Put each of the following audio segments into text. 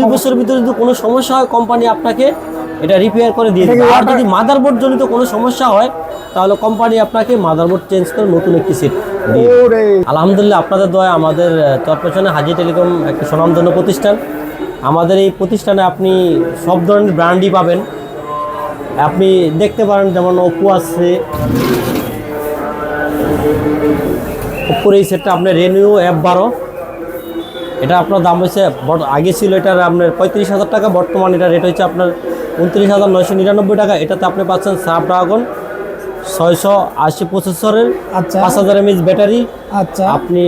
দুই বছরের ভিতরে যদি কোনো সমস্যা হয় কোম্পানি আপনাকে এটা রিপেয়ার করে দিয়ে দেবে। আর যদি মাদারবোর্ড জনিত কোনো সমস্যা হয় তাহলে কোম্পানি আপনাকে মাদারবোর্ড চেঞ্জ করে নতুন একটি সেট দিয়ে আলহামদুলিল্লাহ আপনাদের দয়া আমাদের চরপেছনে হাজি টেলিকম একটি স্বনামধন্য প্রতিষ্ঠান। আমাদের এই প্রতিষ্ঠানে আপনি সব ধরনের ব্র্যান্ডই পাবেন। আপনি দেখতে পারেন যেমন ওপো আছে। ওপোর এই সেটটা আপনার রেনিউ অ্যাপ বারো। এটা আপনার দাম হয়েছে আগে ছিল এটার আপনার পঁয়ত্রিশ হাজার টাকা বর্তমান এটা রেট হচ্ছে আপনার উনত্রিশ হাজার নয়শো নিরানব্বই টাকা। এটাতে আপনি পাচ্ছেন স্ন্যাপড্রাগন ছয়শো আশি প্রসেসরের আচ্ছা। পাঁচ হাজার এমএইচ ব্যাটারি আচ্ছা। আপনি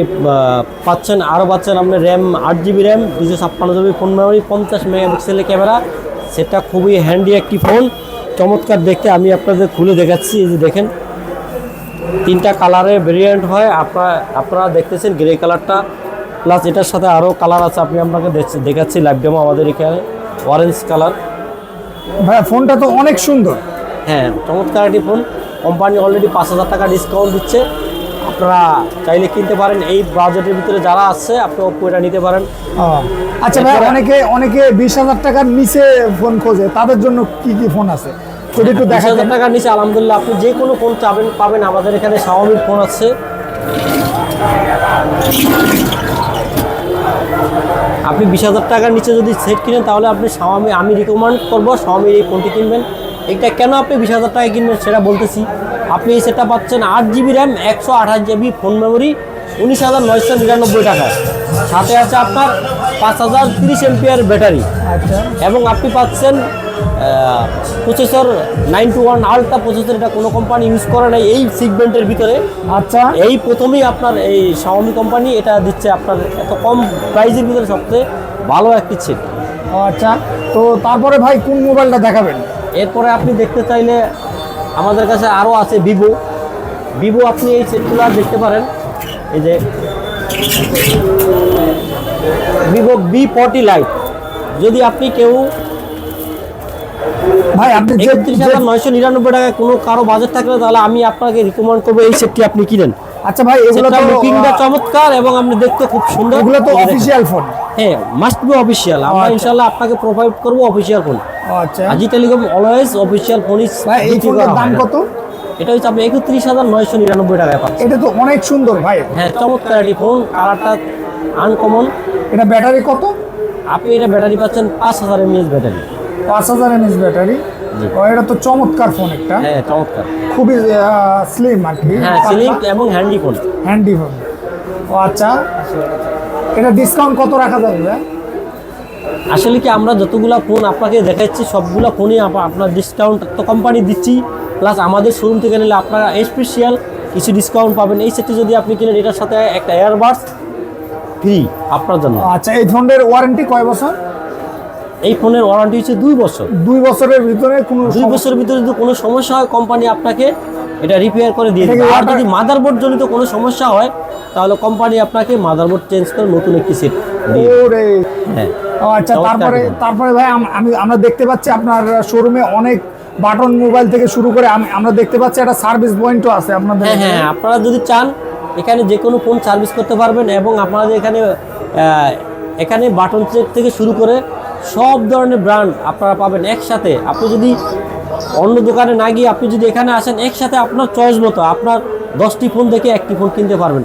পাচ্ছেন আরও পাচ্ছেন আপনার র্যাম আট জিবি র্যাম দুশো ছাপ্পান্ন জিবি ফোন মেমোরি পঞ্চাশ মেগাপিক্সেলের ক্যামেরা সেটা খুবই হ্যান্ডি একটি ফোন চমৎকার দেখতে আমি আপনাদের খুলে দেখাচ্ছি এই যে দেখেন। তিনটা কালারের ভেরিয়েন্ট হয়। আপনারা আপনারা দেখতেছেন গ্রে কালারটা প্লাস এটার সাথে আরও কালার আছে আপনি আপনাকে দেখছি- দেখাচ্ছি লাইভ ডেমো আমাদের এখানে অরেঞ্জ কালার ভাই ফোনটা তো অনেক সুন্দর। হ্যাঁ চমৎকার একটি ফোন কোম্পানি অলরেডি পাঁচ হাজার টাকা ডিসকাউন্ট দিচ্ছে। আপনারা চাইলে কিনতে পারেন এই বাজেটের ভিতরে যারা আছে আপনি ওপো এটা নিতে পারেন। আচ্ছা ভাই অনেকে অনেকে বিশ হাজার টাকার নিচে ফোন খোঁজে তাদের জন্য কি কি ফোন আছে? যদি একটু দেখা হাজার টাকার নিচে আলহামদুলিল্লাহ আপনি যে কোনো ফোন চাবেন পাবেন। আমাদের এখানে শাওমির ফোন আছে। আপনি বিশ হাজার টাকার নিচে যদি সেট কিনেন তাহলে আপনি শাওমি আমি রিকমেন্ড করব শাওমির এই ফোনটি কিনবেন। এটা কেন আপনি বিশ হাজার টাকা কিনবেন সেটা বলতেছি। আপনি এই সেটটা পাচ্ছেন আট জিবি র্যাম একশো আঠাশ জিবি ফোন মেমোরি উনিশ হাজার নয়শো নিরানব্বই টাকায় সাথে আছে আপনার পাঁচ হাজার তিরিশ এমপিয়ার ব্যাটারি। আচ্ছা। এবং আপনি পাচ্ছেন processor nine two one ultra processor এটা কোনো কোম্পানি ইউজ করে নাই এই সিগমেন্টের ভিতরে। আচ্ছা। এই প্রথমেই আপনার এই শাওমি কোম্পানি এটা দিচ্ছে আপনার এত কম প্রাইসের ভিতরে সবচেয়ে ভালো একটি সেট আচ্ছা তো তারপরে ভাই কোন মোবাইলটা দেখাবেন? এরপরে আপনি দেখতে চাইলে আমাদের কাছে আরও আছে ভিভো ভিভো আপনি এই সেটগুলো দেখতে পারেন। এই যে ভিভো বি ফর্টি লাইট যদি আপনি কেউ ভাই আপনি যে একত্রিশ হাজার নয়শো নিরানব্বই টাকায় কোনো কারও বাজেট থাকলে তাহলে আমি আপনাকে রিকমেন্ড করব এই সেটটি আপনি কিনেন। আচ্ছা ভাই এগুলো তো লুকিংটা চমৎকার এবং আপনি দেখতে খুব সুন্দর। এগুলো তো। অফিসিয়াল ফোন হ্যাঁ মাস্ট বি অফিসিয়াল আমরা আচ্ছা। ইনশাল্লাহ আপনাকে প্রোভাইড করব অফিসিয়াল ফোন আচ্ছা। আজি telecom always official phone is ভাই এই ফোনটার দাম কত? এটা হচ্ছে আপনি একত্রিশ হাজার নয়শো নিরানব্বই টাকায় পাচ্ছেন। এটা তো অনেক সুন্দর ভাই। হ্যাঁ চমৎকার একটি ফোন কালারটা আনকমন এটা ব্যাটারি কত? আপনি এটা ব্যাটারি পাচ্ছেন পাঁচ হাজার এমএএস ব্যাটারি। পাঁচ হাজার এমএস ব্যাটারি। এটা তো চমৎকার ফোন একটা। হ্যাঁ চমৎকার। খুবই স্লিম আর কি। হ্যাঁ সিলিং এবং হ্যান্ডি ফোন হ্যান্ডি ফোন ও আচ্ছা। এটা ডিসকাউন্ট কত রাখা যাবে? আসলে কি আমরা যতগুলা ফোন আপনাকে দেখাচ্ছি সবগুলা ফোনই আপনার ডিসকাউন্ট তো কোম্পানি দিচ্ছি। প্লাস আমাদের শোরুম থেকে নিলে আপনারা স্পেশাল কিছু ডিসকাউন্ট পাবেন। এই সেটটি যদি আপনি কিনেন এটার সাথে একটা এয়ারবাস ফ্রি আপনার জন্য। আচ্ছা এই ফোনের ওয়ারেন্টি কয় বছর? এই ফোনের ওয়ারেন্টি হচ্ছে দুই বছর। দুই বছরের ভিতরে কোনো দুই বছরের ভিতরে যদি কোনো সমস্যা হয় কোম্পানি আপনাকে এটা রিপেয়ার করে দিয়ে দেবে। আর যদি মাদারবোর্ড জনিত কোনো সমস্যা হয় তাহলে কোম্পানি আপনাকে মাদারবোর্ড চেঞ্জ করে নতুন একটি সেট দিয়ে হ্যাঁ। ও আচ্ছা তারপরে তারপরে ভাই আমি আমরা দেখতে পাচ্ছি আপনার শোরুমে অনেক বাটন মোবাইল থেকে শুরু করে আমি আমরা দেখতে পাচ্ছি একটা সার্ভিস পয়েন্টও আছে আপনাদের হ্যাঁ হ্যাঁ আপনারা যদি চান এখানে যে কোনো ফোন সার্ভিস করতে পারবেন এবং আপনাদের এখানে এখানে বাটন সেট থেকে শুরু করে সব ধরনের ব্র্যান্ড আপনারা পাবেন একসাথে। আপনি যদি অন্য দোকানে না গিয়ে আপনি যদি এখানে আসেন, একসাথে আপনার চয়েস মতো আপনার দশটি ফোন দেখে একটি ফোন কিনতে পারবেন।